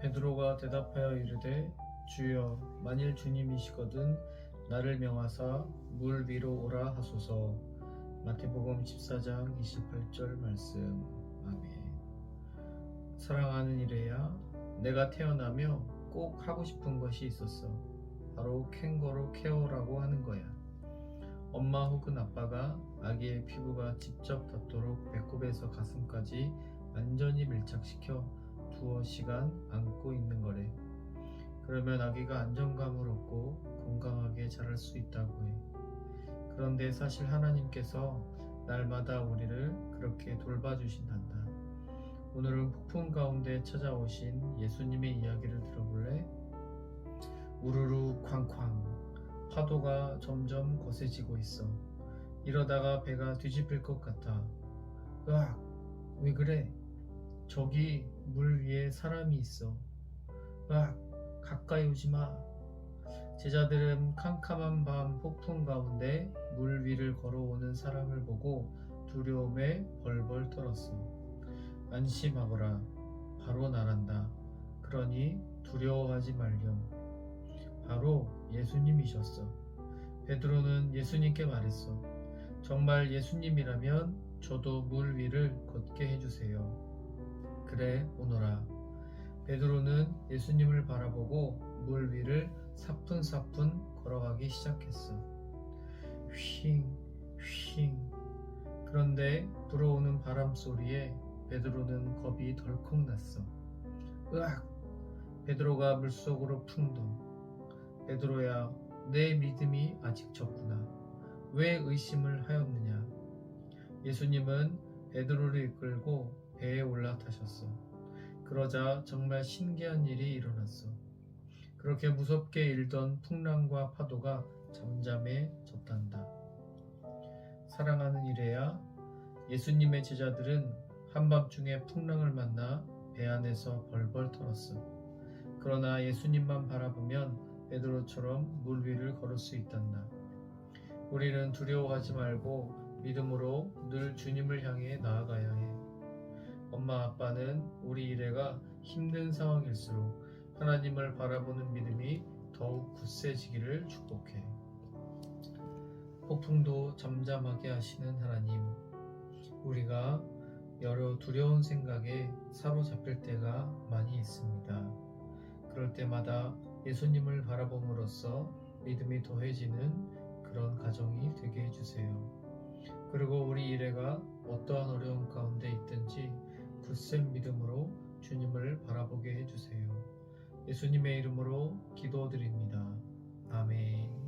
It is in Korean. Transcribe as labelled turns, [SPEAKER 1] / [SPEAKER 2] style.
[SPEAKER 1] 베드로가 대답하여 이르되 주여 만일 주님이시거든 나를 명하사 물 위로 오라 하소서. 마태복음 14장 28절 말씀. 아멘. 사랑하는 이래야 내가 태어나며 꼭 하고 싶은 것이 있었어. 바로 캥거루 케어라고 하는 거야. 엄마 혹은 아빠가 아기의 피부가 직접 닿도록 배꼽에서 가슴까지 완전히 밀착시켜 두어 시간 안고 있는 거래. 그러면 아기가 안정감을 얻고 건강하게 자랄 수 있다고 해. 그런데 사실 하나님께서 날마다 우리를 그렇게 돌봐주신단다. 오늘은 폭풍 가운데 찾아오신 예수님의 이야기를 들어볼래? 우르르 쾅쾅 파도가 점점 거세지고 있어. 이러다가 배가 뒤집힐 것 같아. 으악! 왜 그래? 저기 물 위에 사람이 있어. 으악! 가까이 오지 마. 제자들은 캄캄한 밤 폭풍 가운데 물 위를 걸어오는 사람을 보고 두려움에 벌벌 떨었어. 안심하거라. 바로 나란다. 그러니 두려워하지 말렴. 바로 예수님이셨어. 베드로는 예수님께 말했어. 정말 예수님이라면 저도 물 위를 걷게 해주세요. 그래, 오너라. 베드로는 예수님을 바라보고 물 위를 사뿐사뿐 걸어가기 시작했어. 휘잉, 휘잉. 그런데 불어오는 바람 소리에 베드로는 겁이 덜컥 났어. 으악! 베드로가 물속으로 풍덩. 베드로야, 내 믿음이 아직 적구나. 왜 의심을 하였느냐? 예수님은 베드로를 이끌고 배에 올라타셨어. 그러자 정말 신기한 일이 일어났어. 그렇게 무섭게 일던 풍랑과 파도가 잠잠해졌단다. 사랑하는 이래야 예수님의 제자들은 한밤중에 풍랑을 만나 배 안에서 벌벌 떨었어. 그러나 예수님만 바라보면 베드로처럼 물 위를 걸을 수 있단다. 우리는 두려워하지 말고 믿음으로 늘 주님을 향해 나아가야 해. 엄마 아빠는 우리 일애가 힘든 상황일수록 하나님을 바라보는 믿음이 더욱 굳세지기를 축복해. 폭풍도 잠잠하게 하시는 하나님, 우리가 여러 두려운 생각에 사로잡힐 때가 많이 있습니다. 그럴 때마다 예수님을 바라봄으로써 믿음이 더해지는 그런 가정이 되게 해주세요. 그리고 우리 일애가 굳센 믿음으로 주님을 바라보게 해주세요. 예수님의 이름으로 기도드립니다. 아멘.